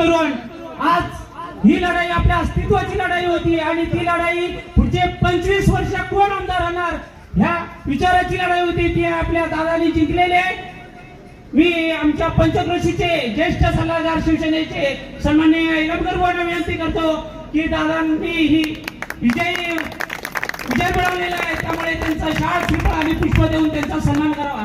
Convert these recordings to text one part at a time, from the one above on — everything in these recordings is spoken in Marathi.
करून आज ही लढाई आपल्या अस्तित्वाची लढाई होती आणि ती लढाई पुढचे पंचवीस वर्ष कोण आमदार राहणार ह्या विचाराची लढाई होती. ती आपल्या दादानी जिंकलेली आहे. मी आमच्या पंचक्रोशीचे ज्येष्ठ सल्लागार शिवसेनेचे सन्माननीय इलमकर विनंती करतो की दादांनी ही विजयी विजय मिळवलेला आहे. त्यामुळे त्यांचा शाळ श्रीफळ आणि पुष्प देऊन त्यांचा सन्मान करावा.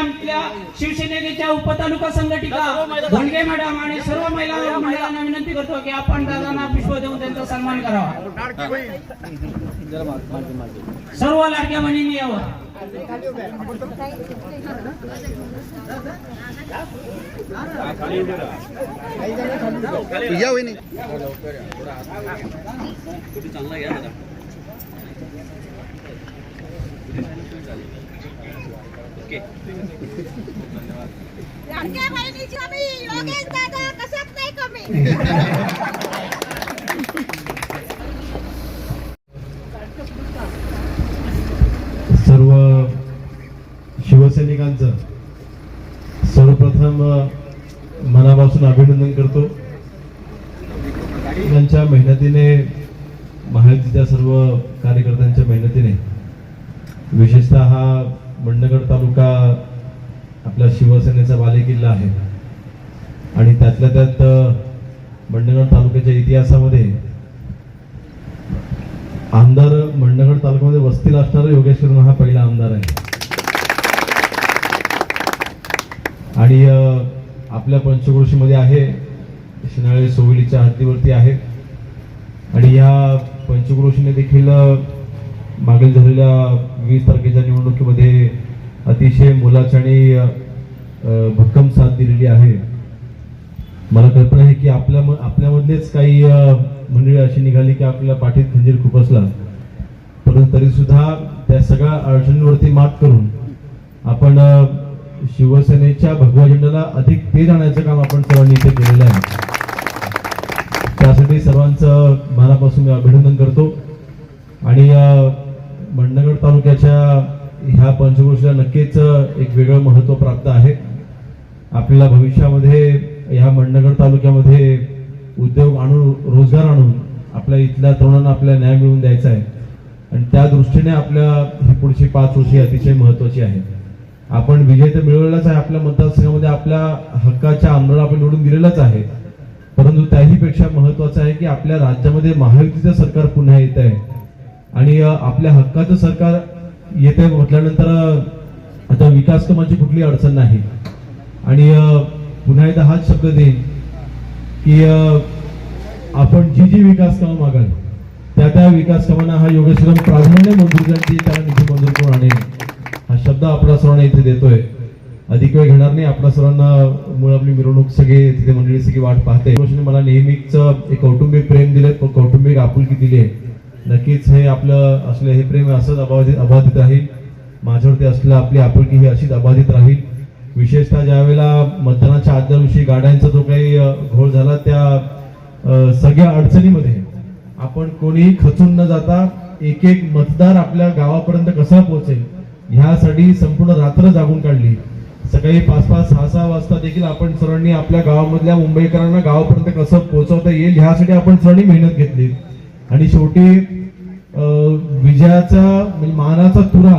आपल्या शिवसेनेच्या उपतालुका संघटिका धोंडगे मॅडम आणि सर्व महिला मंडळांना विनंती करतो की आपण दादांना पुष्प देऊन त्यांचा सन्मान करावा. सर्व लाडक्या बहिणींनी यावं. या वहिनी. चांगला घ्या जरा ओके. लाडक्या बहिणीची आम्ही योगेश दादा कशात नाही कमी. सर्व शिवसैनिकांचं सर्वप्रथम मनापासून अभिनंदन करतो. त्यांच्या मेहनतीने महायुतीच्या सर्व कार्यकर्त्यांच्या मेहनतीने विशेषतः बंडगड तालुका आपल्या शिवसेनेचा बालेकिल्ला आहे. आणि त्यातल्या त्यात बंडगड तालुक्याच्या इतिहासामध्ये आमदार मंडगड तालुक्यामध्ये वस्तीला असणारा योगेश्वर हा पहिला आमदार आहे. आणि आपल्या पंचक्रोशीमध्ये आहे शिनाळे सोविलीच्या हद्दीवरती आहे. आणि या पंचक्रोशीने देखील मागील झालेल्या वीस तारखेच्या निवडणुकीमध्ये अतिशय मोलाची आणि भक्कम साथ दिलेली आहे. मला कल्पना आहे की आपल्या आपल्यामधलेच काही मंडळी अशी निघाली की आपल्या पाठीत खंजीर खुपसला परंतु तरी सुद्धा त्या सगळ्या अडचणींवरती मात करून आपण शिवसेनेच्या भगवा झेंड्याला अधिक तेज आणायचं काम आपण सर्वांनी इथे केलेलं आहे. त्यासाठी सर्वांचं मनापासून मी अभिनंदन करतो. आणि भंडगड तालुक्याच्या ह्या पंचक्रोशीला नक्कीच एक वेगळं महत्त्व प्राप्त आहे. आपल्याला भविष्यामध्ये ह्या मंडगड तालुक्यामध्ये उद्योग आणून रोजगार आणून आपल्या इथल्या तरुणांना आपल्याला न्याय मिळवून द्यायचा आहे. आणि त्या दृष्टीने आपल्या ही पुढची पाच वर्षी अतिशय महत्वाची आहे. आपण विजय तर मिळवलेलाच आहे आपल्या मतदारसंघामध्ये आपल्या हक्काच्या आमदाराला आपण निवडून दिलेलाच आहे. परंतु त्याहीपेक्षा महत्त्वाचं महत्वाचं आहे की आपल्या राज्यामध्ये महायुतीचं सरकार पुन्हा येत आहे. आणि आपल्या हक्काचं सरकार येते म्हटल्यानंतर आता विकास कामाची कुठली अडचण नाही. आणि पुन्हा एकदा हाच शब्द देईन की आपण जी जी विकास कामं मागाल त्या त्या विकास कामांना हा योगेश्वरम प्राधान्य मंजूर करण्याची त्याला निधी मंजूर करून आणेल. हा शब्द आपल्या सर्वांना इथे देतोय. अधिक वेळ घेणार नाही आपल्या सर्वांना मुळे आपली मिरवणूक सगळे तिथे मंडळी सगळी वाट पाहते. मला नेहमीच एक कौटुंबिक प्रेम दिले कौटुंबिक आपुलकी दिली आहे नक्कीच हे आपलं असलं हे प्रेम असंच अबाधित अबाधित राहील. माझ्यावरती असलं आपली आपुलकी ही अशीच अबाधित राहील. विशेषतः ज्यावेळेला मतदानाच्या आदल्या दिवशी गाड्यांचा जो काही घोळ झाला त्या सगळ्या अडचणीमध्ये आपण कोणीही खचून न जाता एक एक मतदार आपल्या गावापर्यंत कसा पोहोचेल ह्यासाठी संपूर्ण रात्र जागून काढली. सकाळी पाच पाच सहा सहा वाजता देखील आपण सर्वांनी आपल्या गावामधल्या मुंबईकरांना गावापर्यंत कसं पोहोचवता येईल ह्यासाठी आपण सर्वांनी मेहनत घेतली. आणि शेवटी विजयाचा म्हणजे मानाचा तुरा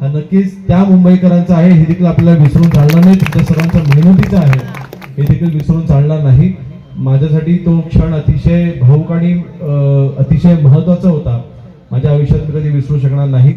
हा नक्कीच त्या मुंबईकरांचा आहे. हे देखील आपल्याला विसरून चालणार नाही. तुमच्या सर्वांचा मेहनतीचा आहे. हे देखील विसरून चालणार नाही. माझ्यासाठी तो क्षण अतिशय भाऊक आणि अतिशय महत्त्वाचा होता. माझ्या आयुष्यात मी कधी विसरू शकणार नाही.